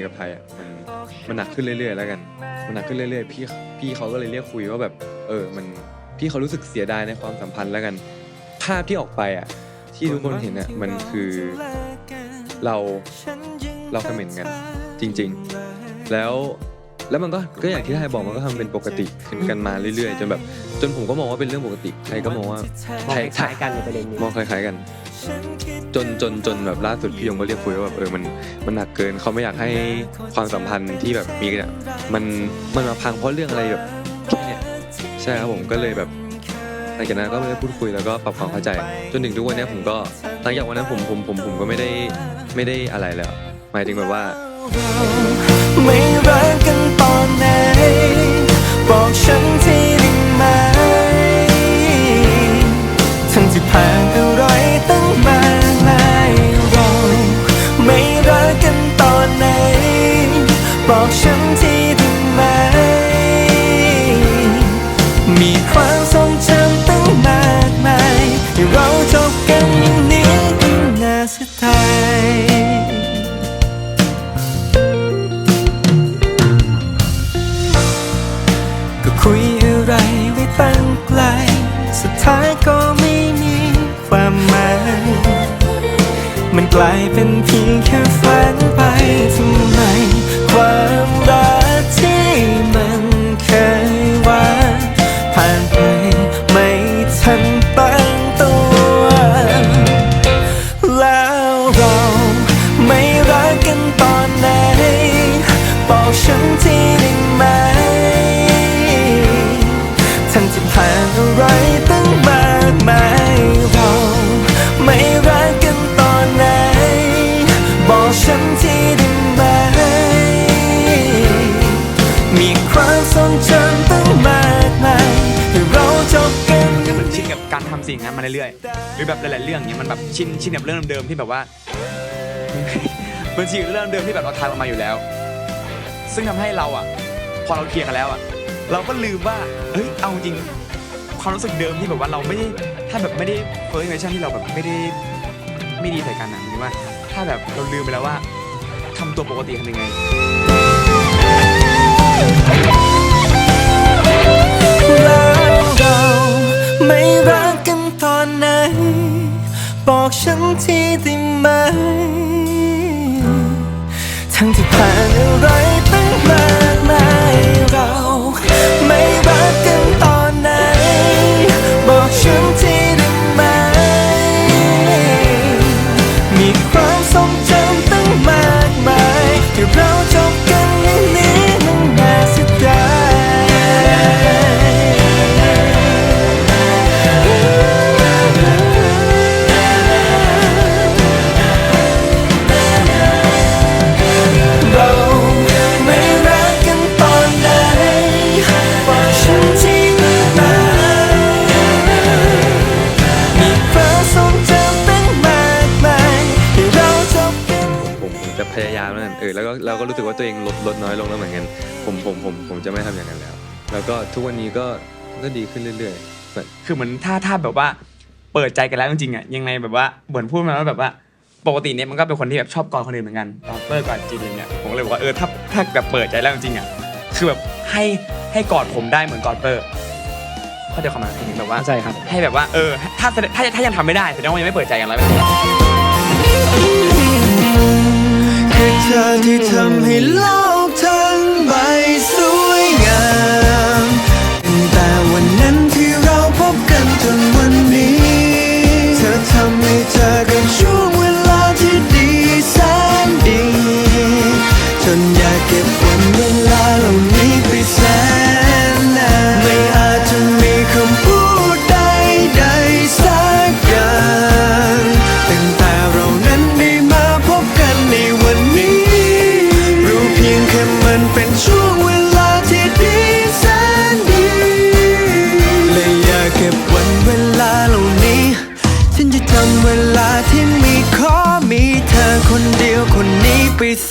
นี้กับไทยอะมันมันหนักขึ้นเรื่อย ๆ แล้วกัน มันหนักขึ้นเรื่อยๆพี่พี่เขาก็เลยเรียกคุยว่าแบบ เออ มันพี่เขารู้สึกเสียดายในความสัมพันธ์แล้วกัน ภาพที่ออกไปอะ ที่ทุกคนเห็นอะมันคือเราเราเขม่นกันจริง ๆ แล้ว แล้วมันก็ก็อย่างที่ไทยบอกมันก็ทำเป็นปกติขึ้นกันมาเรื่อยๆ จนแบบจนผมก็มองว่าเป็นเรื่องปกติไทยก็มองว่ามองไทยคล้ายๆกันในประเด็นนี้มองคล้ายๆกัน จนจนจนแบบล่าสุดพี่ยงก็เรียกคุยว่าแบบเออมันมันหนักเกินเขาไม่อยากให้ความสัมพันธ์ที่แบบมีกันอะมันมันมาพังเพราะเรื่องอะไรแบบแค่เนี้ยใช่ครับผมก็เลยแบบหลังจากนั้นก็ไม่ได้พูดคุยแล้วก็ปรับความเข้าใจ จนถึงทุกวันเนี้ยผมก็หลังจากวันนั้นผมผมผมผมก็ไม่ได้ไม่ได้อะไรแล้ว หมายถึงแบบว่าไม่ ความทรงจำตั้งมากมายที่เราจบกันอย่างนี้มันน่าเสียดายก็คุยอะไรไว้ตั้งไกล สุดท้ายก็ไม่มีความหมาย มันกลายเป็นเพียงแค่ฝันไปทำไมความรัก ผ่านไปไม่ารทำสิ่งนั้นมาเรื่อยๆหรือแบบหลายๆเรื่องเนี้ยมันแบบชินชินกับเรื่องเดิมๆที่แบบว่า มันชินกับเรื่องเดิมที่แบบเราทำกันมาอยู่แล้ว ซึ่งทำให้เราอะ พอเราเคลียร์กันแล้วอะ เราก็ลืมว่าเฮ้ยเอาจริงความรู้สึกเดิมที่แบบว่าเราไม่ได้ถ้าแบบไม่ได้เฟิร์สเมชั่นที่เราแบบไม่ได้ไม่ดีใส่กันนะหรือว่า ถ้าแบบเราลืมไปแล้วว่าทำตัวปกติทำยังไงแล้ายามแล้วกันเออแล้วก็เราก็รู้สึกว่าตัวเองลดลดน้อยลงแล้วเหมือนกันผมผมผมผมจะไม่ทำอย่างนั้นแล้ว แล้วก็ทุกวันนี้ก็ก็ดีขึ้นเรื่อยๆแบบคือเหมือนถ้าถ้าแบบว่าเปิดใจกันแล้วจริงๆอะยังไงแบบว่าเหมือนพูดมาว่าแบบว่าปกติเนี่ยมันก็เป็นคนที่แบบชอบกอดคนอื่นเหมือนกันตอนเปิดกอดจีนเนี่ยผมก็เลยบอกว่าเออถ้าถ้าแบบเปิดใจแล้วจริงๆอะคือแบบให้ให้กอดผมได้เหมือนกอดเปอร์เข้าใจความหมายถึงแบบว่าเข้าใจครับให้แบบว่าเออถ้าถ้าถ้ายังทำไม่ได้แสดงว่ายังไม่เปิดใจกันร้อยเปอร์เซ็นต์ ธอที่ทำให้โลกทั้งใบสวยงามตั้งแต่วันนั้นที่เราพบกันจนวันนี้ เธอทำให้เจอกันช่วงเวลาที่ดีแสนดี จนอยากเก็บวันเวลาเหล่านี้ไป มี